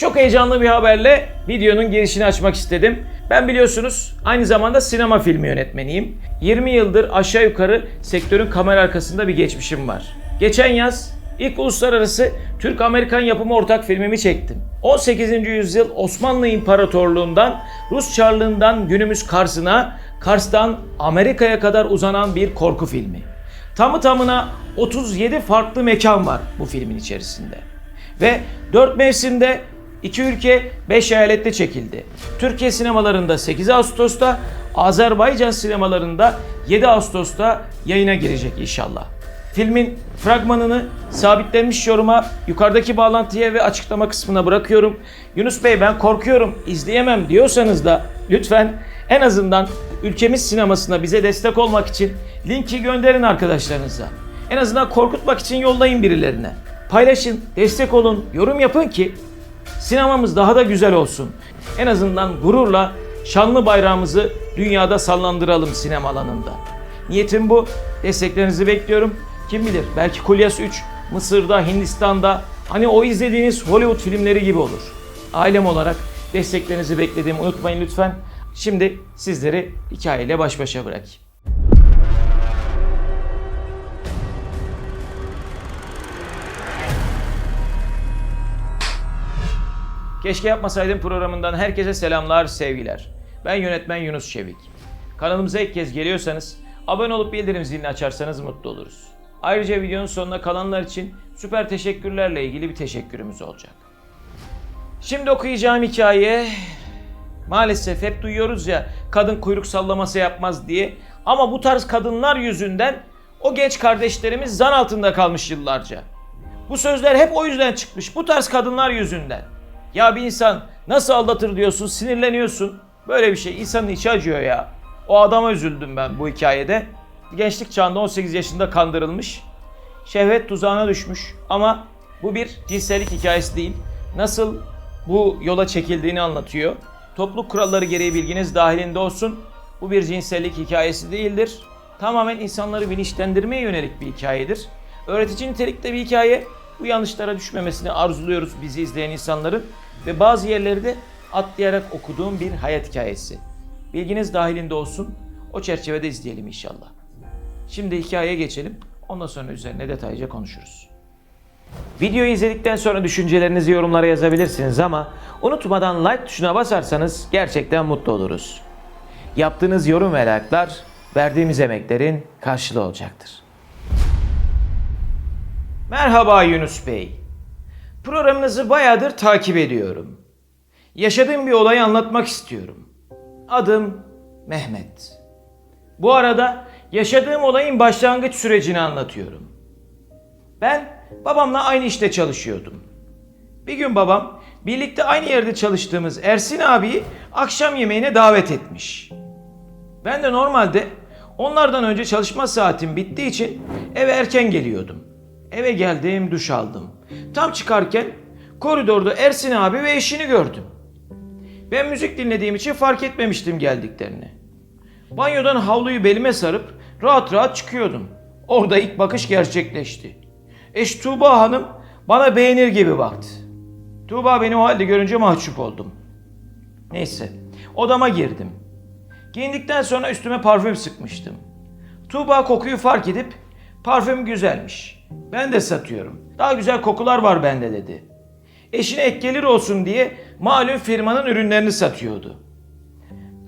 Çok heyecanlı bir haberle videonun girişini açmak istedim. Ben biliyorsunuz aynı zamanda sinema filmi yönetmeniyim. 20 yıldır aşağı yukarı sektörün kamera arkasında bir geçmişim var. Geçen yaz ilk uluslararası Türk-Amerikan yapımı ortak filmimi çektim. 18. yüzyıl Osmanlı İmparatorluğundan, Rus Çarlığından günümüz Kars'ına, Kars'tan Amerika'ya kadar uzanan bir korku filmi. Tamı tamına 37 farklı mekan var bu filmin içerisinde. Ve 4 mevsimde 2 ülke 5 eyalette çekildi. Türkiye sinemalarında 8 Ağustos'ta, Azerbaycan sinemalarında 7 Ağustos'ta yayına girecek inşallah. Filmin fragmanını sabitlenmiş yoruma yukarıdaki bağlantıya ve açıklama kısmına bırakıyorum. Yunus Bey ben korkuyorum izleyemem diyorsanız da lütfen en azından ülkemiz sinemasına bize destek olmak için linki gönderin arkadaşlarınıza. En azından korkutmak için yollayın birilerine. Paylaşın, destek olun, yorum yapın ki sinemamız daha da güzel olsun. En azından gururla şanlı bayrağımızı dünyada sallandıralım sinema alanında. Niyetim bu. Desteklerinizi bekliyorum. Kim bilir belki Kulyas 3 Mısır'da, Hindistan'da hani o izlediğiniz Hollywood filmleri gibi olur. Ailem olarak desteklerinizi beklediğimi unutmayın lütfen. Şimdi sizleri hikayeyle baş başa bırakayım. Keşke yapmasaydım programından herkese selamlar, sevgiler. Ben yönetmen Yunus Çevik. Kanalımıza ilk kez geliyorsanız abone olup bildirim zilini açarsanız mutlu oluruz. Ayrıca videonun sonuna kalanlar için süper teşekkürlerle ilgili bir teşekkürümüz olacak. Şimdi okuyacağım hikaye maalesef hep duyuyoruz ya kadın kuyruk sallaması yapmaz diye ama bu tarz kadınlar yüzünden o genç kardeşlerimiz zan altında kalmış yıllarca. Bu sözler hep o yüzden çıkmış. Bu tarz kadınlar yüzünden. Ya bir insan nasıl aldatır diyorsun, sinirleniyorsun. Böyle bir şey. insanın içi acıyor ya. O adama üzüldüm ben bu hikayede. Gençlik çağında 18 yaşında kandırılmış. Şehvet tuzağına düşmüş. Ama bu bir cinsellik hikayesi değil. Nasıl bu yola çekildiğini anlatıyor. Topluluk kuralları gereği bilginiz dahilinde olsun. Bu bir cinsellik hikayesi değildir. Tamamen insanları bilinçlendirmeye yönelik bir hikayedir. Öğretici nitelikte bir hikaye. Bu yanlışlara düşmemesini arzuluyoruz bizi izleyen insanların. Ve bazı yerleri de atlayarak okuduğum bir hayat hikayesi. Bilginiz dahilinde olsun. O çerçevede izleyelim inşallah. Şimdi hikayeye geçelim. Ondan sonra üzerine detaylıca konuşuruz. Videoyu izledikten sonra düşüncelerinizi yorumlara yazabilirsiniz ama unutmadan like tuşuna basarsanız gerçekten mutlu oluruz. Yaptığınız yorum ve like'lar verdiğimiz emeklerin karşılığı olacaktır. Merhaba Yunus Bey. Programınızı bayağıdır takip ediyorum. Yaşadığım bir olayı anlatmak istiyorum. Adım Mehmet. Bu arada yaşadığım olayın başlangıç sürecini anlatıyorum. Ben babamla aynı işte çalışıyordum. Bir gün babam birlikte aynı yerde çalıştığımız Ersin abiyi akşam yemeğine davet etmiş. Ben de normalde onlardan önce çalışma saatim bittiği için eve erken geliyordum. Eve geldim, duş aldım. Tam çıkarken koridorda Ersin abi ve eşini gördüm. Ben müzik dinlediğim için fark etmemiştim geldiklerini. Banyodan havluyu belime sarıp rahat rahat çıkıyordum. Orada ilk bakış gerçekleşti. Eş Tuğba Hanım bana beğenir gibi baktı. Tuğba beni o halde görünce mahcup oldum. Neyse, odama girdim. Giyindikten sonra üstüme parfüm sıkmıştım. Tuğba kokuyu fark edip parfüm güzelmiş. Ben de satıyorum. Daha güzel kokular var bende dedi. Eşine ek gelir olsun diye malum firmanın ürünlerini satıyordu.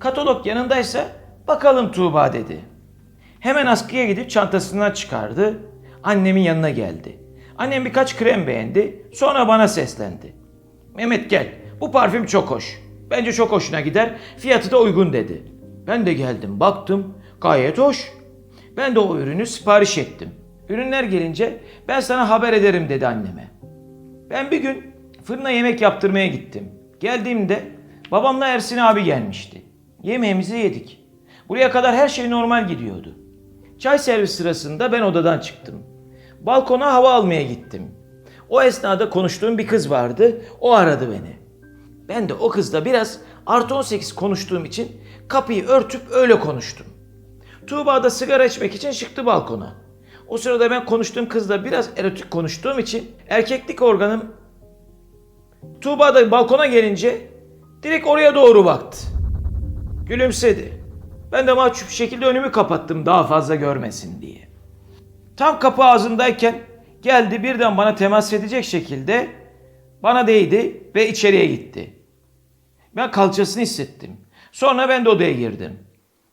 Katalog yanındaysa bakalım Tuğba dedi. Hemen askıya gidip çantasından çıkardı. Annemin yanına geldi. Annem birkaç krem beğendi. Sonra bana seslendi. Mehmet gel. Bu parfüm çok hoş. Bence çok hoşuna gider. Fiyatı da uygun dedi. Ben de geldim baktım. Gayet hoş. Ben de o ürünü sipariş ettim. Ürünler gelince ben sana haber ederim dedi anneme. Ben bir gün fırına yemek yaptırmaya gittim. Geldiğimde babamla Ersin abi gelmişti. Yemeğimizi yedik. Buraya kadar her şey normal gidiyordu. Çay servis sırasında ben odadan çıktım. Balkona hava almaya gittim. O esnada konuştuğum bir kız vardı. O aradı beni. Ben de o kızla biraz artı 18 konuştuğum için kapıyı örtüp öyle konuştum. Tuğba da sigara içmek için çıktı balkona. O sırada ben konuştuğum kızla biraz erotik konuştuğum için erkeklik organım Tuğba da balkona gelince direkt oraya doğru baktı. Gülümsedi. Ben de mahcup şekilde önümü kapattım daha fazla görmesin diye. Tam kapı ağzındayken geldi birden bana temas edecek şekilde bana değdi ve içeriye gitti. Ben kalçasını hissettim. Sonra ben de odaya girdim.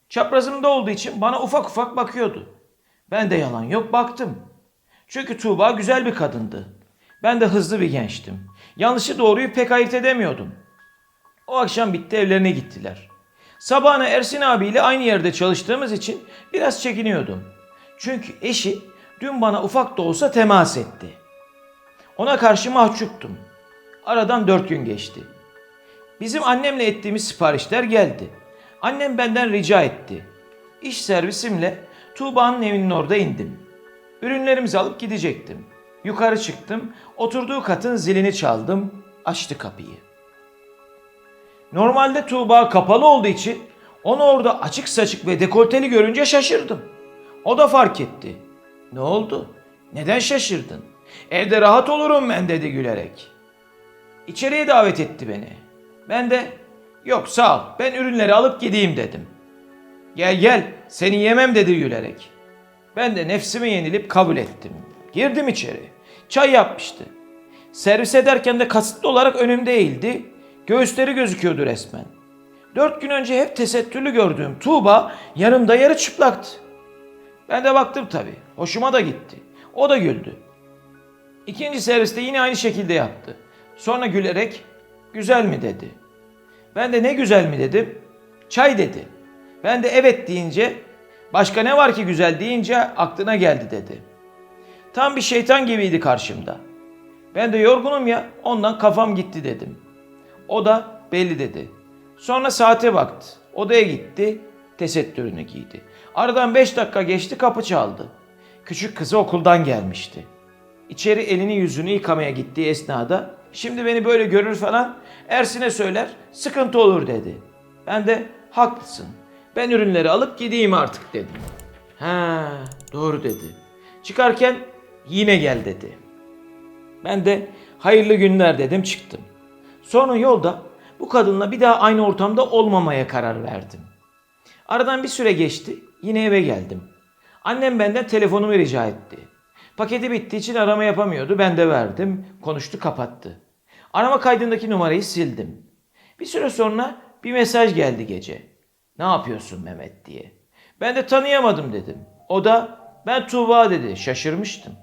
Çaprazımda olduğu için bana ufak ufak bakıyordu. Ben de yalan yok baktım. Çünkü Tuğba güzel bir kadındı. Ben de hızlı bir gençtim. Yanlışı doğruyu pek ayırt edemiyordum. O akşam bitti evlerine gittiler. Sabahına Ersin abiyle aynı yerde çalıştığımız için biraz çekiniyordum. Çünkü eşi dün bana ufak da olsa temas etti. Ona karşı mahcuptum. Aradan dört gün geçti. Bizim annemle ettiğimiz siparişler geldi. Annem benden rica etti. İş servisimle Tuğba'nın evinin orada indim. Ürünlerimizi alıp gidecektim. Yukarı çıktım, oturduğu katın zilini çaldım, açtı kapıyı. Normalde Tuğba kapalı olduğu için onu orada açık saçık ve dekolteli görünce şaşırdım. O da fark etti. Ne oldu? Neden şaşırdın? Evde rahat olurum ben dedi gülerek. İçeriye davet etti beni. Ben de yok sağ ol ben ürünleri alıp gideyim dedim. Gel gel seni yemem dedi gülerek. Ben de nefsime yenilip kabul ettim. Girdim içeri. Çay yapmıştı. Servis ederken de kasıtlı olarak önümde eğildi. Göğüsleri gözüküyordu resmen. Dört gün önce hep tesettürlü gördüğüm Tuğba yanımda yarı çıplaktı. Ben de baktım tabii. Hoşuma da gitti. O da güldü. İkinci serviste yine aynı şekilde yaptı. Sonra gülerek güzel mi dedi. Ben de ne güzel mi dedim. Çay dedi. Ben de evet deyince başka ne var ki güzel deyince aklına geldi dedi. Tam bir şeytan gibiydi karşımda. Ben de yorgunum ya ondan kafam gitti dedim. O da belli dedi. Sonra saate baktı. Odaya gitti. Tesettürünü giydi. Aradan beş dakika geçti kapı çaldı. Küçük kızı okuldan gelmişti. İçeri elini yüzünü yıkamaya gittiği esnada şimdi beni böyle görür falan Ersin'e söyler sıkıntı olur dedi. Ben de haklısın. Ben ürünleri alıp gideyim artık dedim. Ha doğru dedi. Çıkarken yine gel dedi. Ben de hayırlı günler dedim çıktım. Sonra yolda bu kadınla bir daha aynı ortamda olmamaya karar verdim. Aradan bir süre geçti. Yine eve geldim. Annem benden telefonumu rica etti. Paketi bittiği için arama yapamıyordu. Ben de verdim. Konuştu kapattı. Arama kaydındaki numarayı sildim. Bir süre sonra bir mesaj geldi gece. Ne yapıyorsun Mehmet diye. Ben de tanıyamadım dedim. O da ben Tuğba dedi. Şaşırmıştım.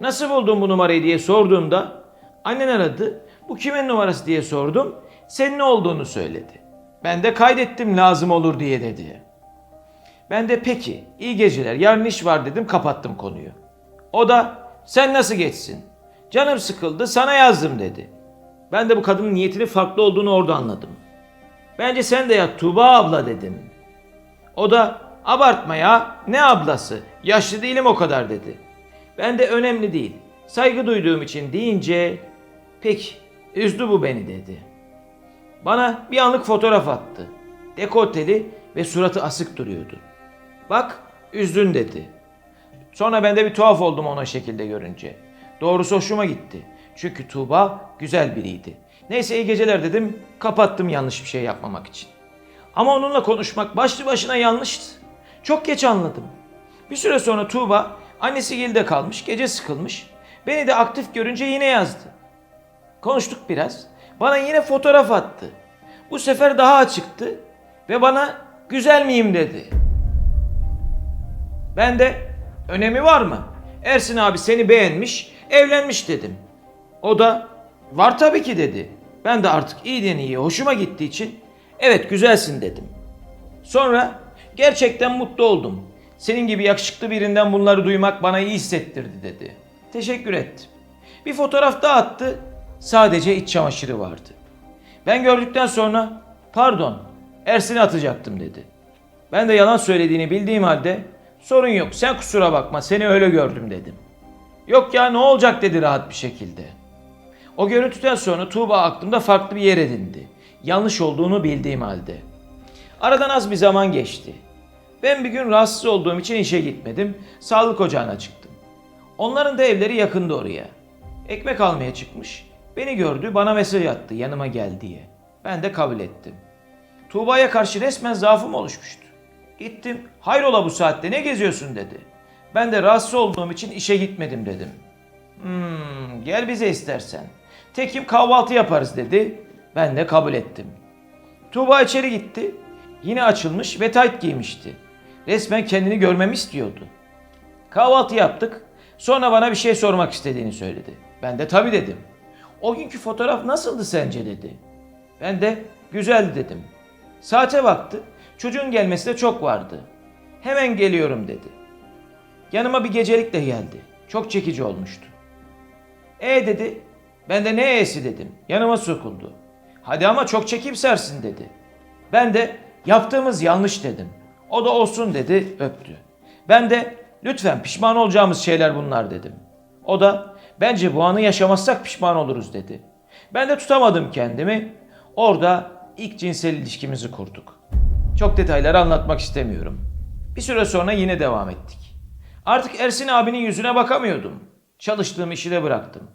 Nasıl buldun bu numarayı diye sorduğumda annen aradı. Bu kimin numarası diye sordum. Senin ne olduğunu söyledi. Ben de kaydettim lazım olur diye dedi. Ben de peki iyi geceler yarın iş var dedim kapattım konuyu. O da sen nasıl geçsin? Canım sıkıldı sana yazdım dedi. Ben de bu kadının niyetinin farklı olduğunu orada anladım. Bence sen de yat Tuğba abla dedim. O da abartma ya ne ablası yaşlı değilim o kadar dedi. Ben de önemli değil saygı duyduğum için deyince peki üzdü bu beni dedi. Bana bir anlık fotoğraf attı. Dekolteli ve suratı asık duruyordu. Bak üzdün dedi. Sonra ben de bir tuhaf oldum ona şekilde görünce. Doğrusu hoşuma gitti. Çünkü Tuğba güzel biriydi. Neyse iyi geceler dedim. Kapattım yanlış bir şey yapmamak için. Ama onunla konuşmak başlı başına yanlıştı. Çok geç anladım. Bir süre sonra Tuğba annesi Gil'de kalmış, gece sıkılmış. Beni de aktif görünce yine yazdı. Konuştuk biraz. Bana yine fotoğraf attı. Bu sefer daha açıktı ve bana güzel miyim dedi. Ben de önemi var mı? Ersin abi seni beğenmiş, evlenmiş dedim. O da var tabii ki dedi. Ben de artık iyiden iyiye hoşuma gittiği için evet güzelsin dedim. Sonra gerçekten mutlu oldum. Senin gibi yakışıklı birinden bunları duymak bana iyi hissettirdi dedi. Teşekkür ettim. Bir fotoğraf daha attı. Sadece iç çamaşırı vardı. Ben gördükten sonra pardon Ersin'e atacaktım dedi. Ben de yalan söylediğini bildiğim halde sorun yok sen kusura bakma seni öyle gördüm dedim. Yok ya ne olacak dedi rahat bir şekilde. O görüntüden sonra Tuğba aklımda farklı bir yer edindi. Yanlış olduğunu bildiğim halde. Aradan az bir zaman geçti. Ben bir gün rahatsız olduğum için işe gitmedim. Sağlık ocağına çıktım. Onların da evleri yakındı oraya. Ekmek almaya çıkmış. Beni gördü, bana mesaj attı yanıma gel diye. Ben de kabul ettim. Tuğba'ya karşı resmen zaafım oluşmuştu. Gittim, hayrola bu saatte ne geziyorsun dedi. Ben de rahatsız olduğum için işe gitmedim dedim. Hmm, gel bize istersen. Tekim kahvaltı yaparız dedi. Ben de kabul ettim. Tuğba içeri gitti. Yine açılmış ve tayt giymişti. Resmen kendini görmemi istiyordu. Kahvaltı yaptık. Sonra bana bir şey sormak istediğini söyledi. Ben de tabii dedim. O günkü fotoğraf nasıldı sence dedi. Ben de güzeldi dedim. Saate baktı. Çocuğun gelmesi de çok vardı. Hemen geliyorum dedi. Yanıma bir gecelik de geldi. Çok çekici olmuştu. E dedi. Ben de ne e'si dedim. Yanıma sokuldu. Hadi ama çok çekimsersin dedi. Ben de yaptığımız yanlış dedim. O da olsun dedi öptü. Ben de lütfen pişman olacağımız şeyler bunlar dedim. O da bence bu anı yaşamazsak pişman oluruz dedi. Ben de tutamadım kendimi. Orada ilk cinsel ilişkimizi kurduk. Çok detayları anlatmak istemiyorum. Bir süre sonra yine devam ettik. Artık Ersin abinin yüzüne bakamıyordum. Çalıştığım işi de bıraktım.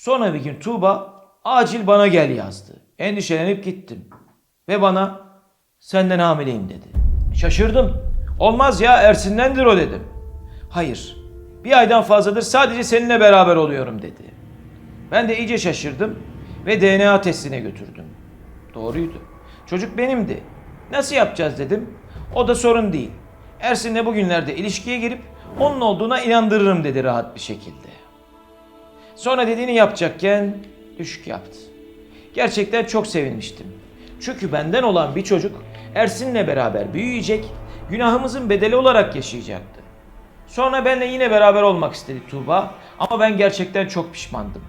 Sonra bir gün Tuğba acil bana gel yazdı. Endişelenip gittim. Ve bana senden hamileyim dedi. Şaşırdım. Olmaz ya Ersin'dendir o dedim. Hayır. Bir aydan fazladır sadece seninle beraber oluyorum dedi. Ben de iyice şaşırdım ve DNA testine götürdüm. Doğruydu. Çocuk benimdi. Nasıl yapacağız dedim. O da sorun değil. Ersin'le bugünlerde ilişkiye girip onun olduğuna inandırırım dedi rahat bir şekilde. Sonra dediğini yapacakken düşük yaptı. Gerçekten çok sevinmiştim. Çünkü benden olan bir çocuk Ersin'le beraber büyüyecek, günahımızın bedeli olarak yaşayacaktı. Sonra benle yine beraber olmak istedi Tuğba ama ben gerçekten çok pişmandım.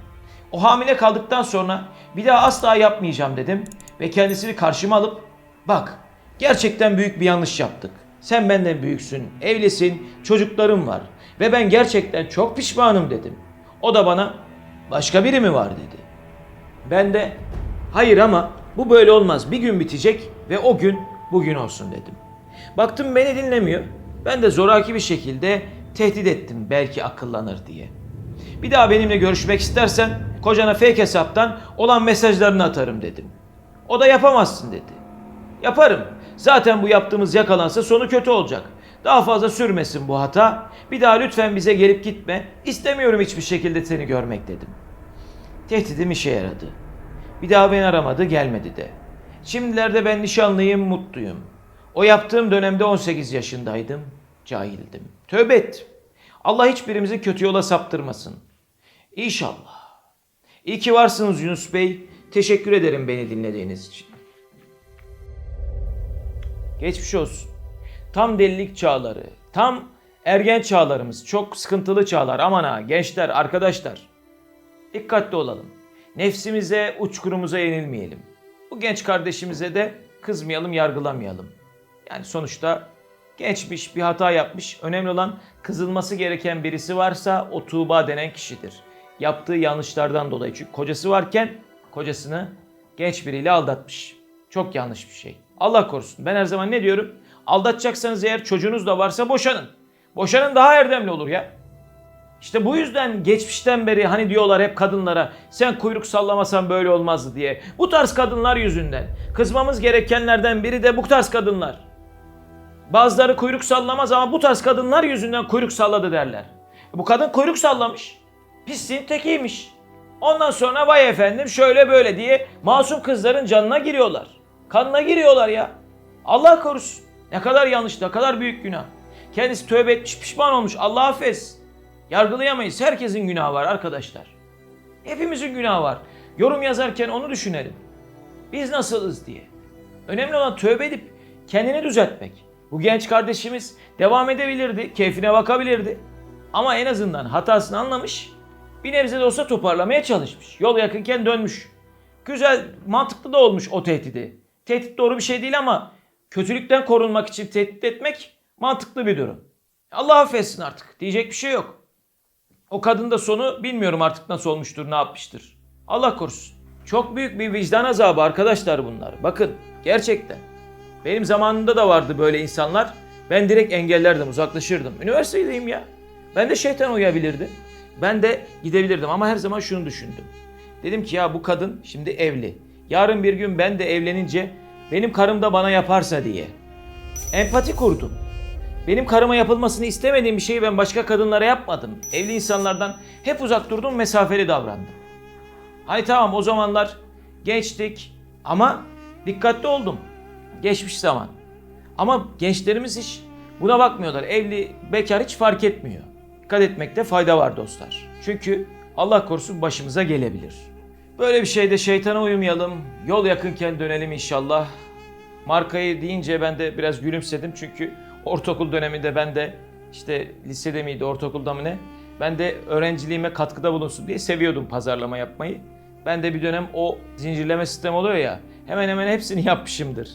O hamile kaldıktan sonra bir daha asla yapmayacağım dedim ve kendisini karşıma alıp bak gerçekten büyük bir yanlış yaptık. Sen benden büyüksün, evlisin, çocuklarım var ve ben gerçekten çok pişmanım dedim. O da bana başka biri mi var dedi. Ben de hayır ama bu böyle olmaz bir gün bitecek ve o gün bugün olsun dedim. Baktım beni dinlemiyor. Ben de zoraki bir şekilde tehdit ettim belki akıllanır diye. Bir daha benimle görüşmek istersen kocana fake hesaptan olan mesajlarını atarım dedim. O da yapamazsın dedi. Yaparım. Zaten bu yaptığımız yakalansa sonu kötü olacak. Daha fazla sürmesin bu hata. Bir daha lütfen bize gelip gitme. İstemiyorum hiçbir şekilde seni görmek dedim. Tehdidim işe yaradı. Bir daha beni aramadı, gelmedi de. Şimdilerde ben nişanlıyım, mutluyum. O yaptığım dönemde 18 yaşındaydım, cahildim. Tövbe ettim. Allah hiçbirimizi kötü yola saptırmasın. İnşallah. İyi ki varsınız Yunus Bey. Teşekkür ederim beni dinlediğiniz için. Geçmiş olsun. Tam delilik çağları, tam ergen çağlarımız, çok sıkıntılı çağlar. Aman ha gençler, arkadaşlar. Dikkatli olalım. Nefsimize, uçkurumuza yenilmeyelim. Bu genç kardeşimize de kızmayalım, yargılamayalım. Yani sonuçta gençmiş, bir hata yapmış. Önemli olan kızılması gereken birisi varsa o Tuğba denen kişidir. Yaptığı yanlışlardan dolayı. Çünkü kocası varken kocasını genç biriyle aldatmış. Çok yanlış bir şey. Allah korusun. Ben her zaman ne diyorum? Aldatacaksanız eğer çocuğunuz da varsa boşanın. Boşanın daha erdemli olur ya. İşte bu yüzden geçmişten beri hani diyorlar hep kadınlara sen kuyruk sallamasan böyle olmazdı diye. Bu tarz kadınlar yüzünden. Kızmamız gerekenlerden biri de bu tarz kadınlar. Bazıları kuyruk sallamaz ama bu tarz kadınlar yüzünden kuyruk salladı derler. Bu kadın kuyruk sallamış. Pisliğin tekiymiş. Ondan sonra vay efendim şöyle böyle diye masum kızların canına giriyorlar. Kanına giriyorlar ya. Allah korusun. Ne kadar yanlış, ne kadar büyük günah. Kendisi tövbe etmiş, pişman olmuş. Allah affetsin. Yargılayamayız. Herkesin günahı var arkadaşlar. Hepimizin günahı var. Yorum yazarken onu düşünelim. Biz nasılız diye. Önemli olan tövbe edip kendini düzeltmek. Bu genç kardeşimiz devam edebilirdi, keyfine bakabilirdi. Ama en azından hatasını anlamış, bir nebze de olsa toparlamaya çalışmış. Yol yakınken dönmüş. Güzel, mantıklı da olmuş o tehdidi. Tehdit doğru bir şey değil ama kötülükten korunmak için tehdit etmek mantıklı bir durum. Allah affetsin artık. Diyecek bir şey yok. O kadın da sonu bilmiyorum artık nasıl olmuştur, ne yapmıştır. Allah korusun. Çok büyük bir vicdan azabı arkadaşlar bunlar. Bakın gerçekten. Benim zamanımda da vardı böyle insanlar. Ben direkt engellerdim, uzaklaşırdım. Üniversitedeyim ya. Ben de şeytan uyabilirdi. Ben de gidebilirdim ama her zaman şunu düşündüm. Dedim ki ya bu kadın şimdi evli. Yarın bir gün ben de evlenince benim karım da bana yaparsa diye. Empati kurdum. Benim karıma yapılmasını istemediğim bir şeyi ben başka kadınlara yapmadım. Evli insanlardan hep uzak durdum, mesafeli davrandım. Hani tamam o zamanlar gençtik ama dikkatli oldum. Geçmiş zaman. Ama gençlerimiz hiç buna bakmıyorlar. Evli, bekar hiç fark etmiyor. Dikkat etmekte fayda var dostlar. Çünkü Allah korusun başımıza gelebilir. Böyle bir şeyde şeytana uymayalım. Yol yakınken dönelim inşallah. Markayı deyince ben de biraz gülümsedim çünkü ortaokul döneminde ben de işte lisede miydi ortaokulda mı ne ben de öğrenciliğime katkıda bulunsun diye seviyordum pazarlama yapmayı. Ben de bir dönem o zincirleme sistemi oluyor ya hemen hemen hepsini yapmışımdır.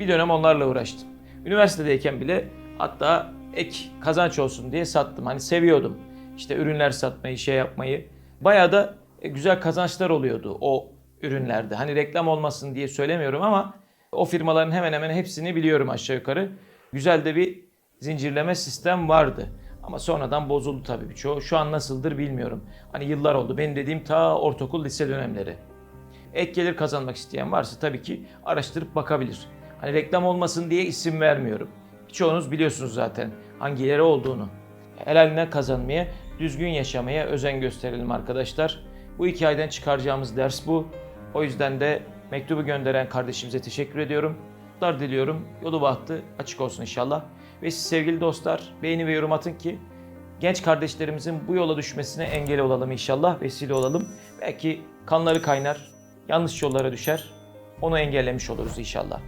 Bir dönem onlarla uğraştım. Üniversitedeyken bile hatta ek kazanç olsun diye sattım. Hani seviyordum işte ürünler satmayı, şey yapmayı. Bayağı da güzel kazançlar oluyordu o ürünlerde. Hani reklam olmasın diye söylemiyorum ama o firmaların hemen hemen hepsini biliyorum aşağı yukarı. Güzel de bir zincirleme sistem vardı. Ama sonradan bozuldu tabii birçoğu. Şu an nasıldır bilmiyorum. Hani yıllar oldu. Benim dediğim ta ortaokul lise dönemleri. Ek gelir kazanmak isteyen varsa tabii ki araştırıp bakabilir. Hani reklam olmasın diye isim vermiyorum. Çoğunuz biliyorsunuz zaten hangileri olduğunu. Helaline kazanmaya, düzgün yaşamaya özen gösterelim arkadaşlar. Bu iki aydan çıkaracağımız ders bu. O yüzden de mektubu gönderen kardeşimize teşekkür ediyorum. Mutluluklar diliyorum. Yolu bahtı açık olsun inşallah. Ve siz sevgili dostlar beğeni ve yorum atın ki genç kardeşlerimizin bu yola düşmesine engel olalım inşallah. Vesile olalım. Belki kanları kaynar, yanlış yollara düşer. Onu engellemiş oluruz inşallah.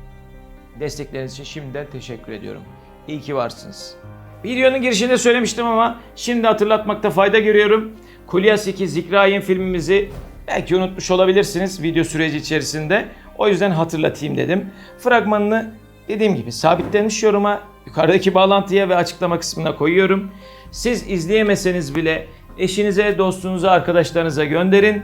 Destekleriniz için şimdiden teşekkür ediyorum. İyi ki varsınız. Videonun girişinde söylemiştim ama şimdi hatırlatmakta fayda görüyorum. Kulyas 2 Zikrayin filmimizi belki unutmuş olabilirsiniz video süreci içerisinde. O yüzden hatırlatayım dedim. Fragmanını dediğim gibi sabitlenmiş yoruma, yukarıdaki bağlantıya ve açıklama kısmına koyuyorum. Siz izleyemeseniz bile eşinize, dostunuza, arkadaşlarınıza gönderin.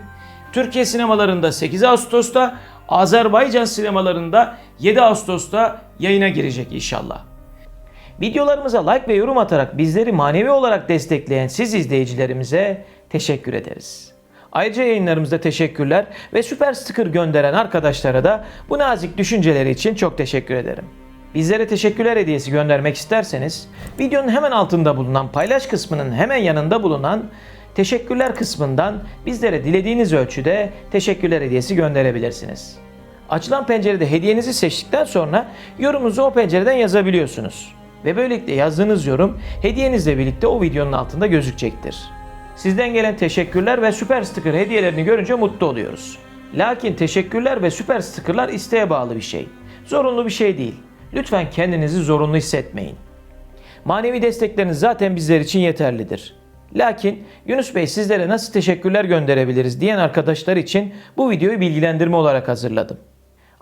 Türkiye sinemalarında 8 Ağustos'ta, Azerbaycan sinemalarında 7 Ağustos'ta yayına girecek inşallah. Videolarımıza like ve yorum atarak bizleri manevi olarak destekleyen siz izleyicilerimize teşekkür ederiz. Ayrıca yayınlarımızda teşekkürler ve süper sticker gönderen arkadaşlara da bu nazik düşünceleri için çok teşekkür ederim. Bizlere teşekkürler hediyesi göndermek isterseniz videonun hemen altında bulunan paylaş kısmının hemen yanında bulunan teşekkürler kısmından bizlere dilediğiniz ölçüde teşekkürler hediyesi gönderebilirsiniz. Açılan pencerede hediyenizi seçtikten sonra yorumunuzu o pencereden yazabiliyorsunuz. Ve böylelikle yazdığınız yorum hediyenizle birlikte o videonun altında gözükecektir. Sizden gelen teşekkürler ve süper sticker hediyelerini görünce mutlu oluyoruz. Lakin teşekkürler ve süper stickerlar isteğe bağlı bir şey. Zorunlu bir şey değil. Lütfen kendinizi zorunlu hissetmeyin. Manevi destekleriniz zaten bizler için yeterlidir. Lakin Yunus Bey sizlere nasıl teşekkürler gönderebiliriz diyen arkadaşlar için bu videoyu bilgilendirme olarak hazırladım.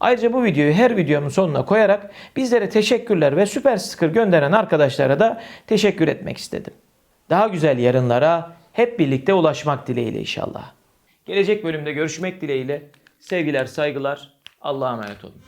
Ayrıca bu videoyu her videomun sonuna koyarak bizlere teşekkürler ve süper sticker gönderen arkadaşlara da teşekkür etmek istedim. Daha güzel yarınlara hep birlikte ulaşmak dileğiyle inşallah. Gelecek bölümde görüşmek dileğiyle sevgiler, saygılar. Allah'a emanet olun.